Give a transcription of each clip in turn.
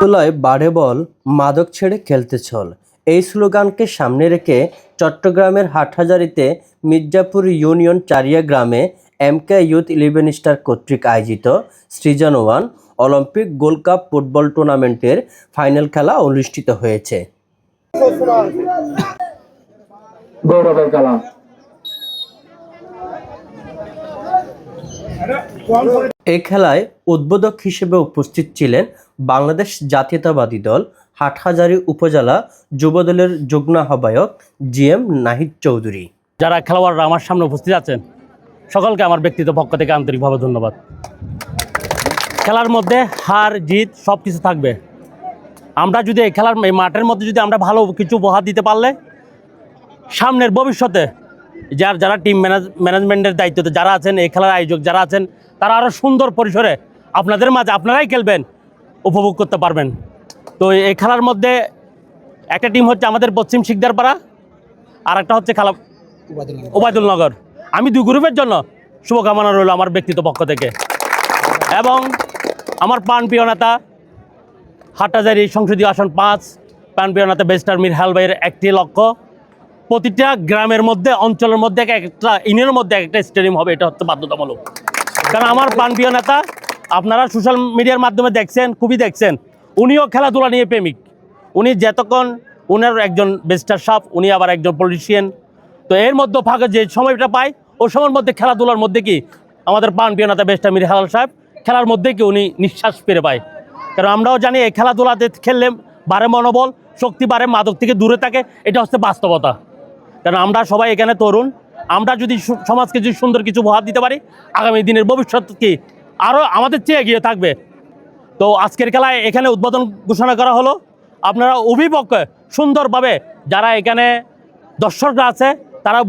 তুলয় বাড়ে বল মাদক ছেড়ে খেলতে চল। এই স্লোগানকে সামনে রেখে চট্টগ্রামের হাটহাজারিতে মির্জাপুর ইউনিয়ন চারিয়া গ্রামে এমকে ইউথ ইলেভেন স্টার কর্তৃক আয়োজিত season one Olympic gold cup football টুর্নামেন্টের ফাইনাল খেলা অনুষ্ঠিত হয়েছে। এই খেলায় উদ্বোধক হিসেবে উপস্থিত ছিলেন বাংলাদেশ জাতীয়তাবাদী দল, হাটহাজারী উপজেলা যুবদলের যুগ্ম আহ্বায়ক জি এম নাহিদ চৌধুরী। যারা খেলোয়াড়রা আমার সামনে উপস্থিত আছেন, সকলকে আমার ব্যক্তিগত পক্ষ থেকে আন্তরিকভাবে ধন্যবাদ। খেলার মধ্যে হার, জিত সব কিছু থাকবে। আমরা যদি এই খেলার মাঠের মধ্যে যদি আমরা ভালো কিছু উপহার দিতে পারলে, সামনের ভবিষ্যতে যার যারা টিম ম্যানেজ ম্যানেজমেন্টের দায়িত্বতে যারা আছেন, এই খেলার আয়োজক যারা আছেন, তারা আরও সুন্দর পরিসরে আপনাদের মাঝে আপনারাই খেলবেন, উপভোগ করতে পারবেন। তো এই খেলার মধ্যে একটা টিম হচ্ছে আমাদের পশ্চিম শিকদারপাড়া, আর একটা হচ্ছে খেলা ওবায়দুল নগর। আমি দুই গ্রুপের জন্য শুভকামনা রইল আমার ব্যক্তিগত পক্ষ থেকে। এবং আমার প্রাণ প্রিয় নেতা হাট্টাজারি সংসদীয় আসন পাঁচ প্রাণ প্রিয় নেতা বেস্টার মির হালবাইয়ের একটি লক্ষ্য প্রতিটা গ্রামের মধ্যে, অঞ্চলের মধ্যে এক একটা, ইউনিয়নের মধ্যে এক একটা স্টেডিয়াম হবে, এটা হচ্ছে বাধ্যতামূলক। কারণ আমার প্রাণ প্রিয় নেতা, আপনারা সোশ্যাল মিডিয়ার মাধ্যমে দেখছেন, খুবই দেখছেন, উনিও খেলাধুলা নিয়ে প্রেমিক। উনি যতক্ষণ উনার একজন বেস্টার সাপ উনি আবার একজন পলিটিশিয়ান তো এর মধ্যে ফাঁকে যে সময়টা পায় ও সময়ের মধ্যে খেলাধুলার মধ্যে কি আমাদের পান প্রিয় নেতা বেস্টার মির হালাল সাহেব, খেলার মধ্যে কি উনি নিঃশ্বাস পেরে পায়। কারণ আমরাও জানি, এই খেলাধুলাতে খেললে বাড়ে মনোবল, শক্তি বাড়ে, মাদক থেকে দূরে থাকে, এটা হচ্ছে বাস্তবতা। কারণ আমরা সবাই এখানে তরুণ। আমরা যদি সমাজকে যদি সুন্দর কিছু উপহার দিতে পারি, আগামী দিনের ভবিষ্যৎ কি আরও আমাদের চেয়ে এগিয়ে থাকবে। তো আজকের খেলায় এখানে উদ্বোধন ঘোষণা করা হলো। আপনারা অভিপক্ষে সুন্দরভাবে যারা এখানে দর্শকরা আছে, তারা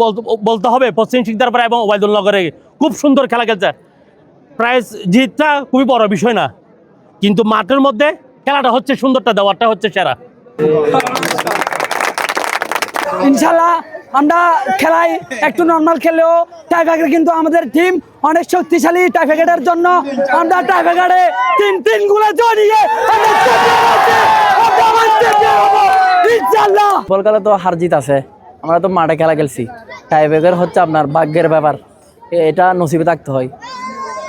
বলতে হবে পশ্চিম সিকদারপাড়া এবং ওবায়দুল নগরে খুব সুন্দর খেলা খেলছে। প্রাইজ জিতটা খুবই বড় বিষয় না, কিন্তু মাঠের মধ্যে খেলাটা হচ্ছে সুন্দরটা, দেওয়ারটা হচ্ছে সেরা। ইনশাল্লাহ আমরা খেলাই একটু নর্মাল খেলেও টাইফাইকার কিন্তু আমাদের টিম অনেক শক্তিশালী টাইফাইকারের জন্য আমরা টাইফাইকারে তিন তিনগুলো জড়িয়ে খেলা তো হার জিত আছে। আমরা তো মাঠে খেলা খেলছি। টাইব্রেকার হচ্ছে আপনার ভাগ্যের ব্যাপার। এটা নসিবে থাকতে হয়।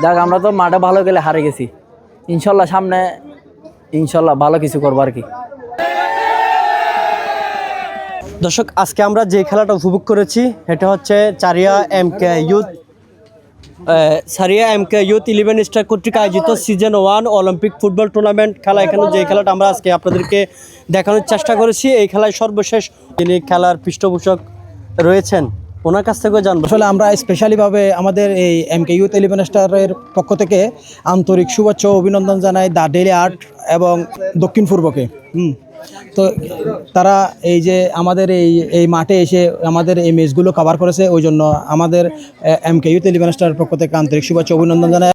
যাক, আমরা তো মাঠে ভালো গেলে হারে গেছি। ইনশাল্লাহ সামনে ইনশাল্লাহ ভালো কিছু করব আর কি। দর্শক আজকে আমরা যে খেলাটা উপভোগ করেছি এটা হচ্ছে Charia M K youth Saria M K youth eleven star কর্তৃক আয়োজিত season one Olympic football tournament খেলা। এখানে যে খেলাটা আমরা আজকে আপনাদেরকে দেখানোর চেষ্টা করেছি এই খেলায় সর্বশেষ যিনি খেলার পৃষ্ঠপোষক রয়েছেন ওনার কাছ থেকেও জানব। আসলে আমরা স্পেশালিভাবে আমাদের এই এম কে ইউথ ইলেভেন স্টারের পক্ষ থেকে আন্তরিক শুভেচ্ছা অভিনন্দন জানাই দ্য ডেলি আর্ট এবং দক্ষিণ পূর্বকে। হুম। তো তারা এই যে আমাদের এই এই মাঠে এসে আমাদের এই ম্যাচগুলো কভার করেছে, ওই জন্য আমাদের এম কে ইউ স্টারের পক্ষ থেকে আন্তরিক শুভেচ্ছা, অভিনন্দন জানাই।